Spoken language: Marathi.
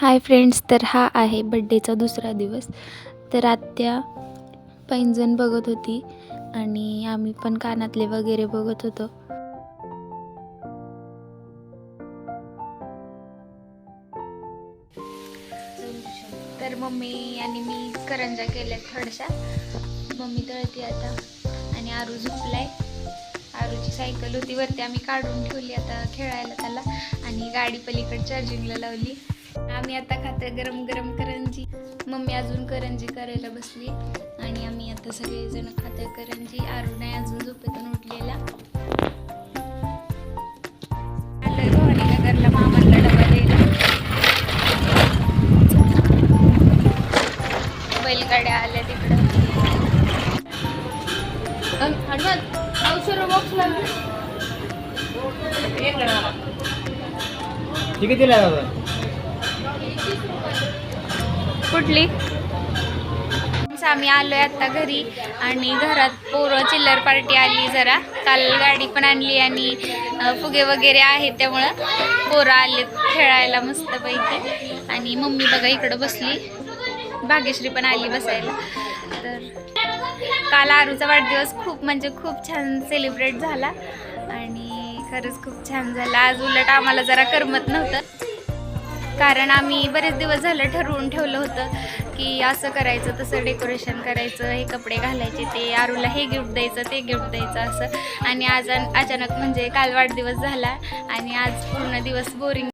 हाय फ्रेंड्स तर हा आहे बड्डेचा दुसरा दिवस. तर आत्या पैंजण बघत होती आणि आम्ही पण कानातले वगैरे बघत होतो. तर मम्मी आणि मी करंजा केल्या थोड्याशा. मम्मी तळती आता आणि आरू झोपलाय. आरूची सायकल होती वरती आम्ही काढून ठेवली आता खेळायला त्याला. आणि गाडी पलीकडे चार्जिंगला लावली. आम्ही आता खाते गरम गरम करंजी. मम्मी अजून करंजी करायला बसली. आणि आम्ही आता सगळेजण खाते करंजी. आरू नाही अजून झोपेतून उठलेला. आलोय भवानीनगरला मामाला डबा द्यायला. बैलगाड्या आल्या तिकडं. ठीक आहे दिला कुठली आम्ही आलोय आता घरी आणि घरात पोरं चिल्लर पार्टी आली जरा. काल गाडी पण आणली आणि फुगे वगैरे आहेत त्यामुळं पोरं आले खेळायला मस्तपैकी. आणि मम्मी बघा इकडं बसली. भाग्यश्री पण आली बसायला. तर काल आरूचा वाढदिवस खूप म्हणजे खूप छान सेलिब्रेट झाला. आणि खरंच खूप छान झाला. आज उलट आम्हाला जरा करमत नव्हतं. कारण आम्ही बरेच दिवस झालं ठरवून ठेवलं होतं की असं करायचं तसं डेकोरेशन करायचं हे कपडे घालायचे ते आरूला हे गिफ्ट द्यायचं ते गिफ्ट द्यायचं असं. आणि आज अचानक म्हणजे काल वाढदिवस झाला आणि आज पूर्ण दिवस बोरिंग